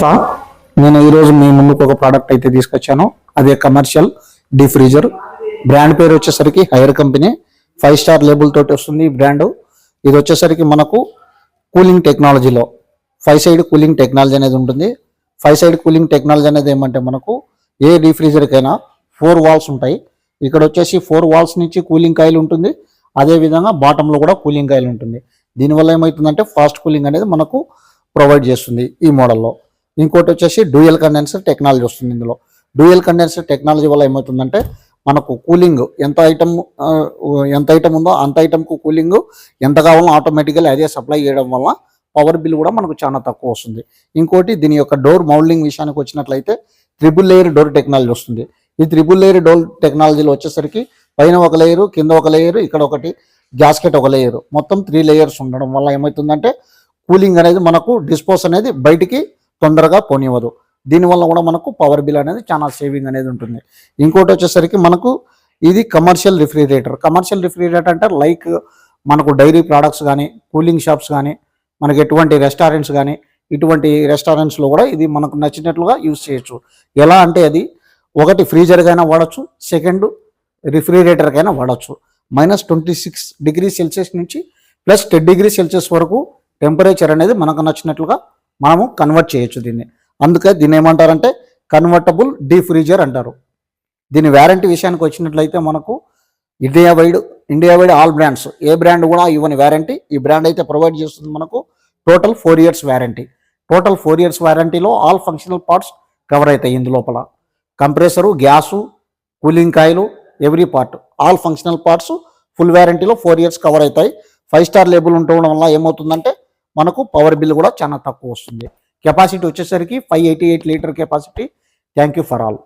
షా నేను ఈరోజు మీ ముందుకు ఒక ప్రోడక్ట్ అయితే తీసుకొచ్చాను. అదే కమర్షియల్ డీ ఫ్రీజర్ బ్రాండ్ పేరు వచ్చేసరికి Haier company five star label తోటి వస్తుంది ఈ బ్రాండ్ ఇది వచ్చేసరికి మనకు కూలింగ్ టెక్నాలజీలో ఫైవ్ సైడ్ కూలింగ్ టెక్నాలజీ అనేది ఉంటుంది. ఫైవ్ సైడ్ కూలింగ్ టెక్నాలజీ అనేది ఏమంటే మనకు ఏ డీ ఫ్రీజర్కైనా ఫోర్ వాల్స్ ఉంటాయి. ఇక్కడ వచ్చేసి ఫోర్ వాల్స్ నుంచి కూలింగ్ కాయిల్ ఉంటుంది. అదే విధంగా బాటంలో కూడా కూలింగ్ కాయిల్ ఉంటుంది. దీనివల్ల ఏమవుతుందంటే ఫాస్ట్ కూలింగ్ అనేది మనకు ప్రొవైడ్ చేస్తుంది ఈ మోడల్లో ఇంకోటి వచ్చేసి డ్యూయల్ కండెన్సర్ టెక్నాలజీ వస్తుంది ఇందులో. డ్యూయల్ కండెన్సర్ టెక్నాలజీ వల్ల ఏమవుతుందంటే మనకు కూలింగ్ ఎంత ఐటమ్ ఎంత ఐటమ్ ఉందో అంత ఐటమ్కు కూలింగ్ ఎంత కావాలో ఆటోమేటిక్గా అదే సప్లై చేయడం వల్ల పవర్ బిల్ కూడా మనకు చాలా తక్కువ వస్తుంది. ఇంకోటి దీని యొక్క డోర్ మౌల్డింగ్ విషయానికి వచ్చినట్లయితే త్రిబుల్ లేయర్ డోర్ టెక్నాలజీ వస్తుంది. ఈ త్రిబుల్ లేయర్ డోర్ టెక్నాలజీలో వచ్చేసరికి పైన ఒక లేయరు కింద ఒక లేయరు ఇక్కడ ఒకటి గ్యాస్కెట్ ఒక లేయరు. మొత్తం త్రీ లేయర్స్ ఉండడం వల్ల ఏమవుతుందంటే కూలింగ్ అనేది మనకు డిస్పోజ్ అనేది బయటికి తొందరగా పోనివ్వదు. దీనివల్ల కూడా మనకు పవర్ బిల్ అనేది చాలా సేవింగ్ అనేది ఉంటుంది. ఇంకోటి వచ్చేసరికి మనకు ఇది కమర్షియల్ రిఫ్రిజిరేటర్ కమర్షియల్ రిఫ్రిజిరేటర్ అంటే లైక్ మనకు డైరీ ప్రోడక్ట్స్ కానీ కూలింగ్ షాప్స్ కానీ మనకి ఎటువంటి రెస్టారెంట్స్ కానీ ఇటువంటి రెస్టారెంట్స్లో కూడా ఇది మనకు నచ్చినట్లుగా యూజ్ చేయొచ్చు. ఎలా అంటే అది ఒకటి ఫ్రీజర్కైనా వాడచ్చు సెకండ్ రిఫ్రిజిరేటర్కైనా వాడచ్చు. Minus twenty six degree Celsius నుంచి ప్లస్ టెన్ డిగ్రీ సెల్సియస్ వరకు టెంపరేచర్ అనేది మనకు నచ్చినట్లుగా మనము కన్వర్ట్ చేయొచ్చు దీన్ని. అందుకే దీన్ని ఏమంటారంటే కన్వర్టబుల్ డీ ఫ్రీజర్ అంటారు. దీని వ్యారంటీ విషయానికి వచ్చినట్లయితే మనకు India wide India wide all brands ఏ బ్రాండ్ కూడా ఇవ్వని వ్యారంటీ ఈ బ్రాండ్ అయితే ప్రొవైడ్ చేస్తుంది మనకు total four years warranty total four years వ్యారంటీలో all functional parts cover అవుతాయి ఇందు లోపల. కంప్రెసరు గ్యాసు కూలింగ్ కాయలు every part all functional parts full వ్యారంటీలో four years cover అవుతాయి. ఫైవ్ స్టార్ లేబుల్ ఉండడం వల్ల ఏమవుతుందంటే మనకు పవర్ బిల్ కూడా చాలా తక్కువ వస్తుంది. కెపాసిటీ వచ్చేసరికి five eighty eight litre capacity thank you for all